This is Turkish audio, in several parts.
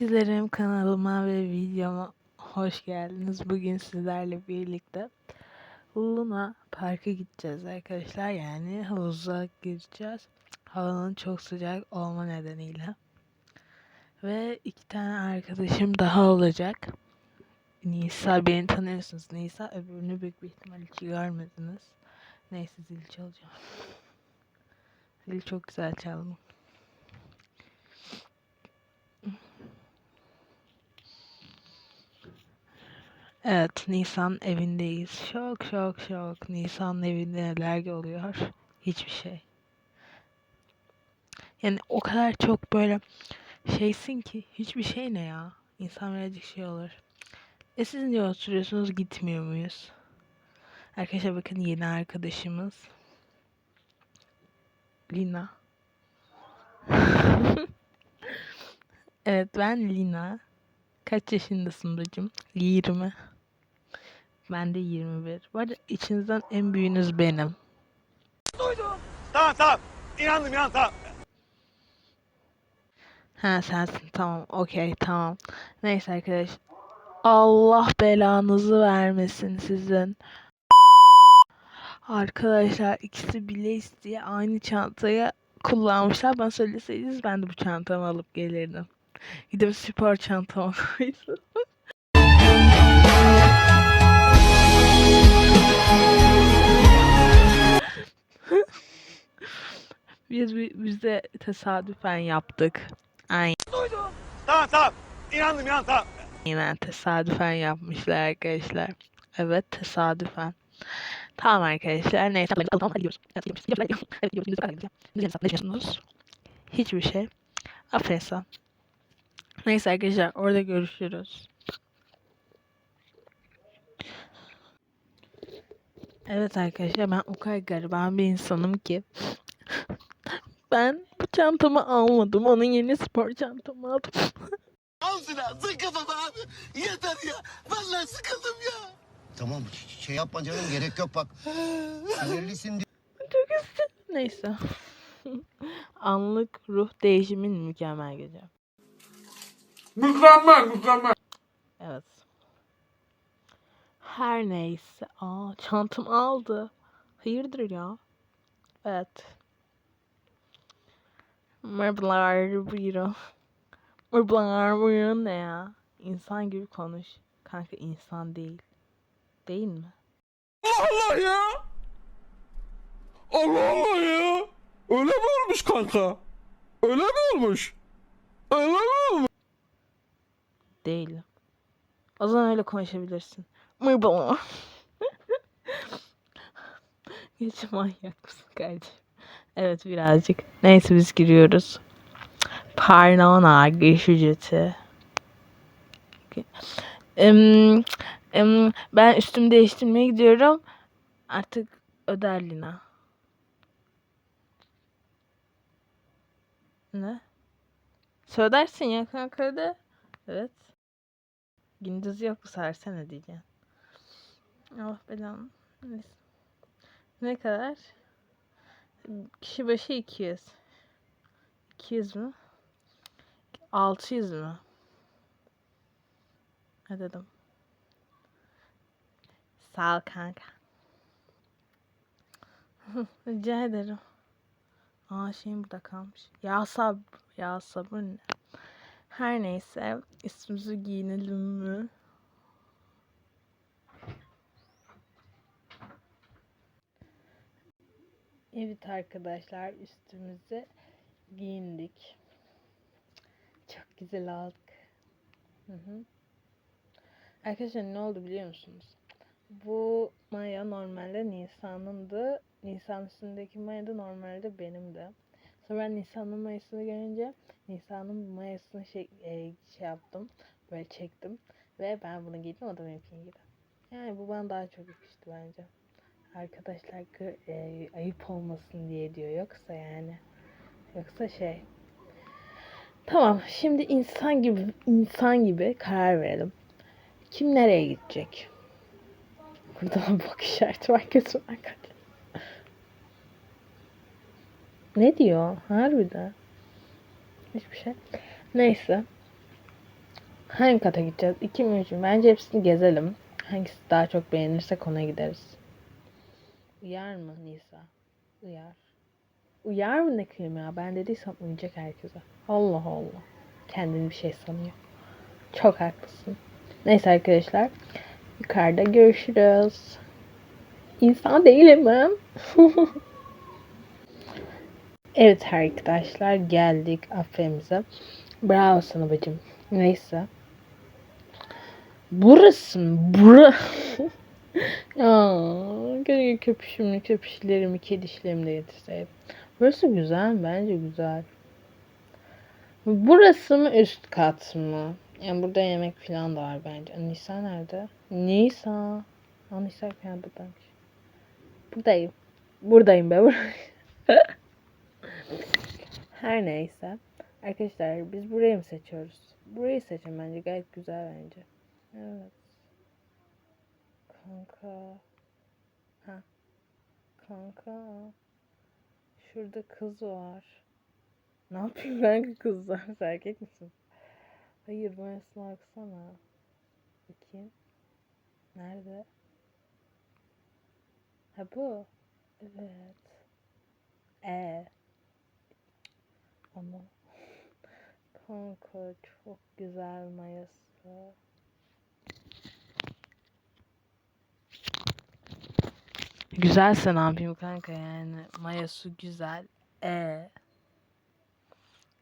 Sizlerim kanalıma ve videoma hoş geldiniz. Bugün sizlerle birlikte Luna Park'a gideceğiz arkadaşlar. Yani havuza gireceğiz. Havanın çok sıcak olma nedeniyle. Ve iki tane arkadaşım daha olacak. Nisa beni tanıyorsunuz. Nisa öbürünü büyük bir ihtimal hiç görmediniz. Neyse zil çalacağım. Zil çok güzel çaldım. Evet, Nisan evindeyiz. Şok şok şok. Nisan evinde neler oluyor? Hiçbir şey. Yani o kadar çok böyle şeysin ki hiçbir şey ne ya? İnsan birazcık şey olur. E siz niye oturuyorsunuz gitmiyor muyuz? Arkadaşlar bakın yeni arkadaşımız. Lina. evet ben Lina. Kaç yaşındasın bacım? 20. Ben de 21. Bu arada içinizden en büyüğünüz benim. Tamam tamam. İnandım inandım tamam. Ha sensin tamam okey tamam. Neyse arkadaş. Allah belanızı vermesin sizin. Arkadaşlar ikisi bile isteye aynı çantayı kullanmışlar. Bana söyleseydiniz ben de bu çantamı alıp gelirdim. Gidip spor çantama koydum. Biz biz de tesadüfen yaptık. Tamam tamam. İnandım inandım tamam. Aynen tesadüfen yapmışlar arkadaşlar. Evet tesadüfen. Tamam arkadaşlar neyse. Hiçbir şey. Aferin sana. Neyse arkadaşlar orada görüşürüz. Evet arkadaşlar ben o kadar gariban bir insanım ki ben bu çantamı almadım. Onun yeni spor çantamı aldım. Al Sinan sıkıldım abi. Yeter ya. Vallahi sıkıldım ya. Tamam şey yapma canım gerek yok bak. Sinirlisin diye. Çok istedim. Neyse. Anlık ruh değişimin mükemmel gece. Mükemmel mükemmel. Evet. Her neyse. Aa çantamı aldı. Hayırdır ya? Evet. Merhabalar buyurun. Merhabalar buyurun ne ya? İnsan gibi konuş. Kanka insan değil. Değil mi? Allah ya. Allah Allah ya. Öyle mi olmuş kanka? Öyle mi olmuş? Öyle mi olmuş? Değilim. O zaman öyle konuşabilirsin. Merhabalar. Geç manyak mısın kardeşim? Evet birazcık. Neyse biz giriyoruz. Pardon ha giriş ücreti. Ben üstümü değiştirmeye gidiyorum. Artık öder Lina. Ne? Söylersin ya kanka. Evet. Gündüz yok bu sersene diyeceğim. Allah belanı. Ne kadar? Kişi başı 200. 200 mü? 600 mü? Ne dedim? Sağ ol kanka. Rica ederim. Aa şeyim burada kalmış. Ya sab ya sabır ne? Her neyse üstümüzü giyinelim mi? Evet arkadaşlar üstümüzü giyindik. Çok güzel olduk. Hı hı. Arkadaşlar ne oldu biliyor musunuz? Bu maya normalde Nisan'ındı. Nisan üstündeki maya da normalde benimdi. Sonra ben Nisan'ın mayasını görünce Nisan'ın mayasını şey, e, şey yaptım. Böyle çektim. Ve ben bunu giydim o da benimkini giydi. Yani bu bana daha çok yakıştı bence. Arkadaşlar e, ayıp olmasın diye diyor. Yoksa yani. Yoksa şey. Tamam şimdi insan gibi insan gibi karar verelim. Kim nereye gidecek? Burada bak işareti var gözüm arkadaşlar. Ne diyor? Harbiden. Hiçbir şey. Neyse. Hangi kata gideceğiz? 2 mi 3 mü? Bence hepsini gezelim. Hangisi daha çok beğenirsek ona gideriz. Uyar mı Nisa? Uyar. Uyar mı ne kıyım ya? Ben dediysem uyacak herkese. Allah Allah. Kendini bir şey sanıyor. Çok haklısın. Neyse arkadaşlar. Yukarıda görüşürüz. İnsan değilim ben. evet arkadaşlar geldik afemize. Bravo sana bacım. Neyse. Burası mı? Bura. ya, keşke köpüşümü, köpüşlerimi, kedişlerimi de getirseydim. Burası güzel mi? Bence güzel. Burası mı üst kat mı? Yani burada yemek falan da var bence. Nisa nerede? Nisa. Aa, Nisa buradaymış. Buradayım. Buradayım be. Her neyse. Arkadaşlar biz burayı mı seçiyoruz? Burayı seçin bence. Gayet güzel bence. Evet. Kanka. Ha. Kanka. Şurada kız var. Ne yapayım ben kızlar? Sen erkek misin? Hayır boyasına baksana. Bakayım. Nerede? Ha bu. Evet. E. Ama kanka çok güzel mayası. Güzelse ne yapayım kanka yani. Mayası güzel. E.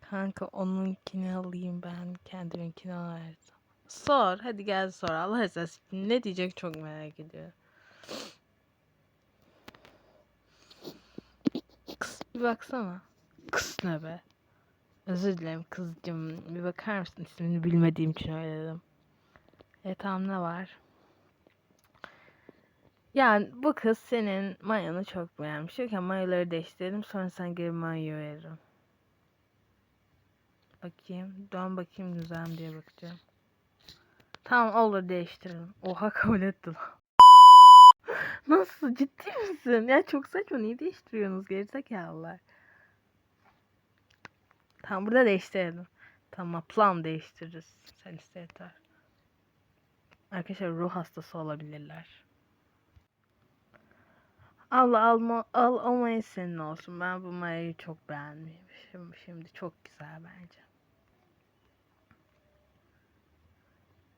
Kanka onunkini alayım ben. Kendiminkini alayım. Sor. Hadi gel sor. Allah esas ne diyecek çok merak ediyorum. Kız bir baksana. Kız ne be? Özür dilerim kızcım. Bir bakar mısın? İsmini bilmediğim için öyle dedim. E tamam ne var? Yani bu kız senin mayanı çok beğenmiş. Diyor ki mayoları değiştirelim sonra sen geri mayo veririm. Bakayım. Dön bakayım güzel diye bakacağım. Tamam olur değiştirelim. Oha kabul etti. Nasıl ciddi misin? Ya çok saçma niye değiştiriyorsunuz gerizekalılar? Tamam burada değiştirelim. Tamam plan değiştiririz. Sen iste yeter. Arkadaşlar ruh hastası olabilirler. Allah alma, al olmayı senin olsun. Ben bu mayayı çok beğenmişim. Şimdi çok güzel bence.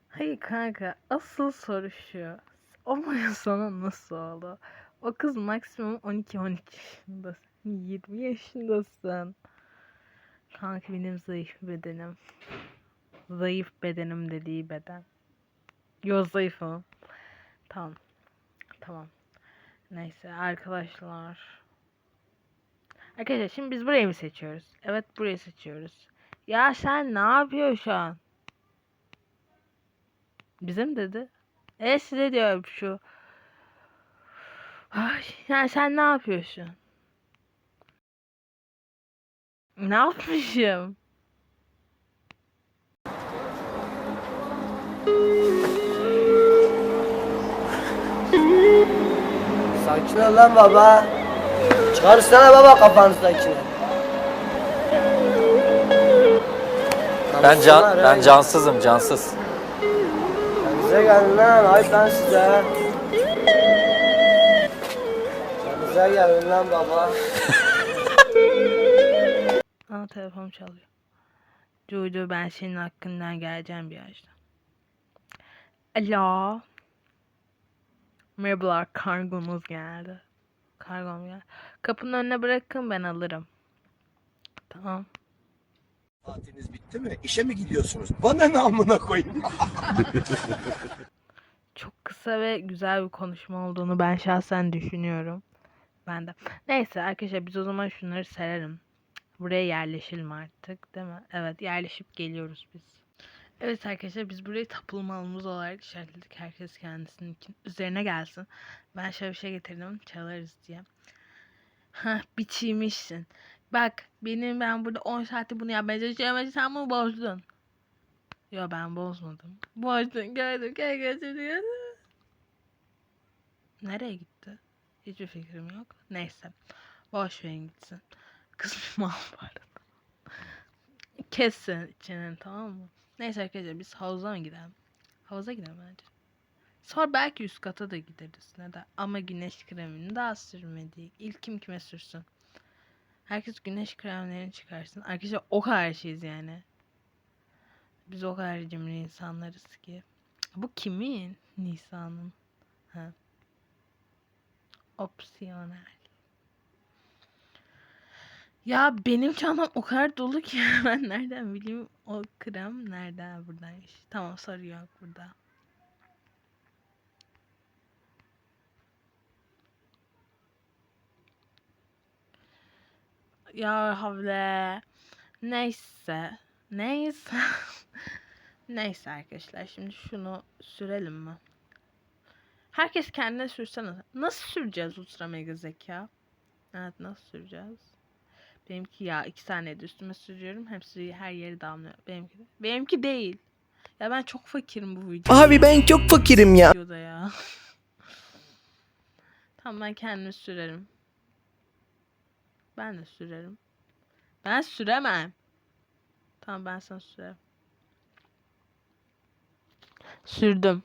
Hayır kanka asıl soru şu. O maya sana nasıl oldu? O kız maksimum 12-13 yaşında. Sen 20 yaşındasın. Kanka benim zayıf bedenim. Zayıf bedenim dediği beden. Yo zayıfım. Tamam. Tamam. Neyse arkadaşlar. Arkadaşlar şimdi biz burayı mı seçiyoruz? Evet burayı seçiyoruz. Ya sen ne yapıyorsun şu an? Bizim dedi. E size diyorum şu. Ay, yani sen ne yapıyorsun? Ne yapmışım? Ol lan baba. Çıkarsana baba kafanızdakini. Ben can ben cansızım cansız. Kendinize gelin lan. Ayıp lan size. Kendinize gelin lan baba. Aa telefon çalıyor. Cucu ben senin hakkından geleceğim bir yaşta. Alo. Merhabalar kargonuz geldi. Kargom geldi. Kapının önüne bırakın ben alırım. Tamam. Tatiliniz bitti mi? İşe mi gidiyorsunuz? Bana ne amına koyayım? Çok kısa ve güzel bir konuşma olduğunu ben şahsen düşünüyorum. Ben de. Neyse arkadaşlar biz o zaman şunları serelim. Buraya yerleşelim artık değil mi? Evet yerleşip geliyoruz biz. Evet arkadaşlar biz burayı tapulmalımız olarak işaretledik. Herkes kendisinin üzerine gelsin. Ben şöyle bir şey getirdim çalarız diye. Hah biçiymişsin. Bak benim ben burada 10 saati bunu yapmaya çalışıyorum. Sen bunu bozdun. Yo ben bozmadım. Bozdun gördüm. Gel götürüyor. Nereye gitti? Hiçbir fikrim yok. Neyse. Boş verin gitsin. Kız mal var. Kes sen çeneni tamam mı? Neyse arkadaşlar biz havuza mı gidelim? Havuza gidelim bence. Sonra belki üst kata da gideriz. Neden? Ama güneş kremini daha sürmedik. İlk kim kime sürsün? Herkes güneş kremlerini çıkarsın. Arkadaşlar o kadar şeyiz yani. Biz o kadar cimri insanlarız ki. Bu kimin? Nisa'nın. Ha. Opsiyonel. Ya benim çantam o kadar dolu ki ben nereden bileyim o krem nereden buradaymış. Tamam sarı yok burada. Ya havle. Neyse. Neyse. Neyse arkadaşlar şimdi şunu sürelim mi? Herkes kendine sürsene. Nasıl süreceğiz ultra mega zeka? Evet nasıl süreceğiz? Benimki ya iki saniyede üstüme sürüyorum. Hepsi her yere damlıyor. Benimki de. Benimki değil. Ya ben çok fakirim bu videoda. Abi ben çok fakirim ya. Videoda ya. tamam ben kendimi sürerim. Ben de sürerim. Ben süremem. Tamam ben sana sürerim. Sürdüm.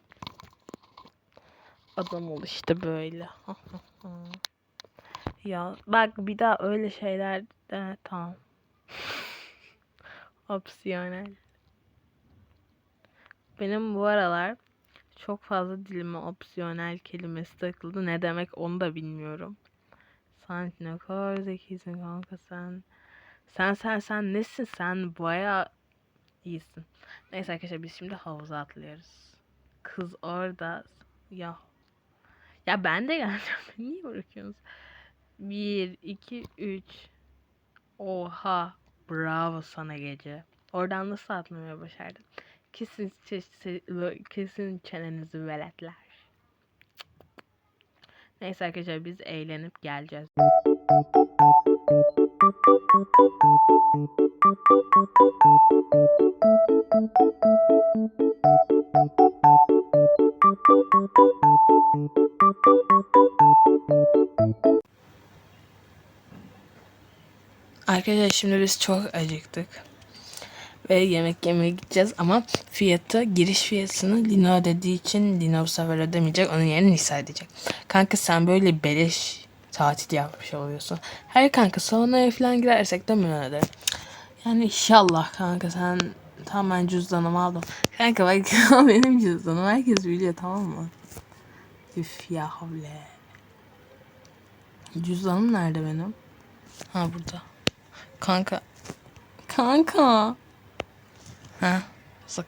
Adam ol işte böyle. ya bak bir daha öyle şeyler de tamam. Opsiyonel. Benim bu aralar çok fazla dilime opsiyonel kelimesi takıldı. Ne demek onu da bilmiyorum. Sen ne kadar zekisin kanka sen. Sen sen sen nesin? Sen baya iyisin. Neyse arkadaşlar biz şimdi havuza atlıyoruz. Kız orada. Ya. Ya ben de geleceğim. Niye bırakıyorsunuz? Bir, iki, üç. Oha. Bravo sana gece. Oradan nasıl atlamayı başardın? Kesin, kesin çenenizi veletler. Neyse arkadaşlar biz eğlenip geleceğiz. Arkadaşlar şimdi biz çok acıktık. Ve yemek yemeye gideceğiz ama fiyatı giriş fiyatını Lina ödediği için Lina bu sefer ödemeyecek. Onun yerine Nisa ödeyecek. Kanka sen böyle beleş tatil yapmış oluyorsun. Hayır kanka saunaya falan gidersek de ben öderim. Yani inşallah kanka sen tamam ben cüzdanımı aldım. Kanka bak benim cüzdanım herkes biliyor tamam mı? Üf ya havle. Cüzdanım nerede benim? Ha burada. Kanka. Kanka. Ha. Sak.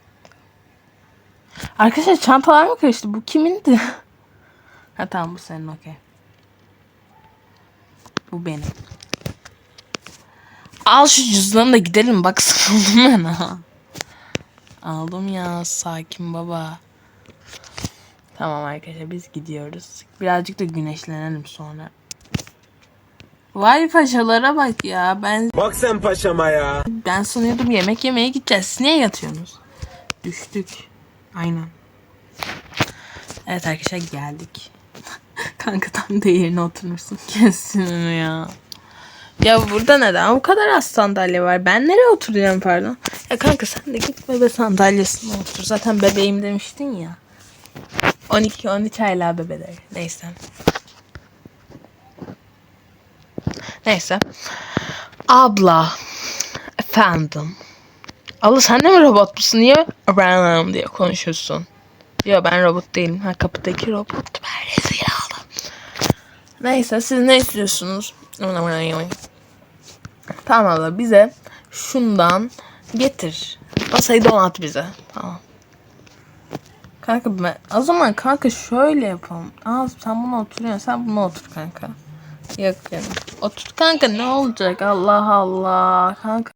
Arkadaşlar çantalar mı karıştı? Bu kimindi? ha tamam bu senin okey. Bu benim. Al şu cüzdanı da gidelim bak sıkıldım ben ha. Aldım ya sakin baba. Tamam arkadaşlar biz gidiyoruz. Birazcık da güneşlenelim sonra. Vay paşalara bak ya. Ben Bak sen paşama ya. ben sanıyordum yemek yemeye gideceğiz. Siz niye yatıyorsunuz? Düştük. Aynen. Evet arkadaşlar geldik. Kanka tam da yerine oturursun. Kesin ya. Ya burada neden bu kadar az sandalye var? Ben nereye oturuyorum pardon? Ya kanka sen de git bebe sandalyesine otur. Zaten bebeğim demiştin ya. 12-13 aylığa bebeler. Neyse. Neyse. Abla. Efendim. Abla sen de mi robot musun? Niye ben diye konuşuyorsun? Yok ben robot değilim. Ha kapıdaki robot. Ben rezil aldım. Neyse siz ne istiyorsunuz? Tamam abla bize şundan getir. Masayı donat bize. Tamam. Kanka ben, o zaman kanka şöyle yapalım. Aa sen buna oturuyorsun. Sen buna otur kanka. Yok canım. Otur kanka ne olacak? Allah Allah. Kanka